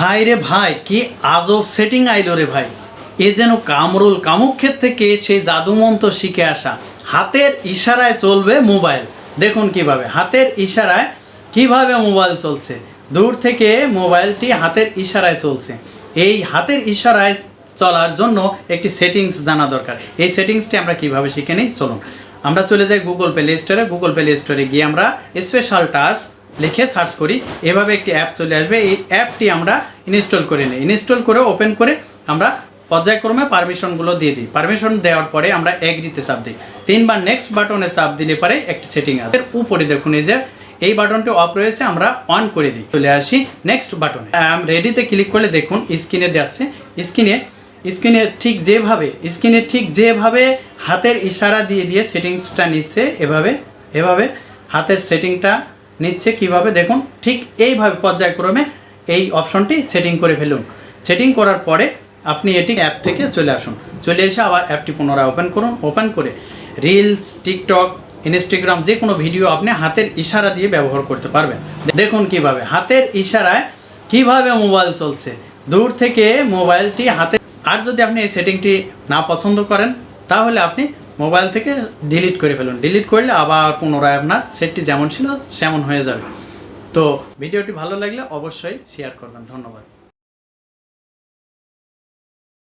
ভাই রে ভাই, কি আজব সেটিং আইলো রে ভাই। এ যেন কামরুল কামুক্ষের থেকে সেই জাদুমন্ত্র শিখে আসা। হাতের ইশারায় চলবে মোবাইল। দেখুন কীভাবে, হাতের ইশারায় কীভাবে মোবাইল চলছে। দূর থেকে মোবাইলটি হাতের ইশারায় চলছে। এই হাতের ইশারায় চলার জন্য একটি সেটিংস জানা দরকার। এই সেটিংসটি আমরা কীভাবে শিখে নিই? চলুন। আমরা চলে যাই গুগল প্লে স্টোরে গুগল প্লে স্টোরে গিয়ে আমরা স্পেশাল টাচ লিখে সার্চ করি। এভাবে একটি অ্যাপ চলে আসবে। এই অ্যাপটি আমরা ইনস্টল করে নিই। ইনস্টল করে ওপেন করে আমরা পর্যায়ক্রমে পারমিশনগুলো দিয়ে দিই। পারমিশন দেওয়ার পরে আমরা এগ্রিতে চাপ দিই। তিনবার নেক্সট বাটনে চাপ দিলে পরে একটি সেটিং আছে উপরে দেখুন এই যে, এই বাটনটি অফ রয়েছে, আমরা অন করে দিই। চলে আসি নেক্সট বাটনে রেডিতে ক্লিক করলে দেখুন স্ক্রিনে যাচ্ছে স্ক্রিনে স্ক্রিনে ঠিক যেভাবে, স্ক্রিনে ঠিক যেভাবে হাতের ইশারা দিয়ে দিয়ে সেটিংসটা নিচ্ছে, এভাবে এভাবে হাতের সেটিংটা নিচ্ছে কীভাবে দেখুন, ঠিক এইভাবে পর্যায়ক্রমে এই অপশনটি সেটিং করে ফেলুন। সেটিং করার পরে আপনি এটি অ্যাপ থেকে চলে আসুন। চলে এসে আবার অ্যাপটি পুনরায় ওপেন করুন। ওপেন করে রিলস, টিকটক, ইনস্টাগ্রাম যে কোনো ভিডিও আপনি হাতের ইশারা দিয়ে ব্যবহার করতে পারবেন। দেখুন কীভাবে, হাতের ইশারায় কীভাবে মোবাইল চলছে। দূর থেকে মোবাইলটি হাতে আর যদি আপনি এই সেটিংটি না পছন্দ করেন, তাহলে আপনি মোবাইল থেকে ডিলিট করে ফেলুন। ডিলিট করলে আবার পুনরায় আপনার সেটটি যেমন ছিল, সেমন হয়ে যাবে। তো ভিডিওটি ভালো লাগলে অবশ্যই শেয়ার করবেন। ধন্যবাদ।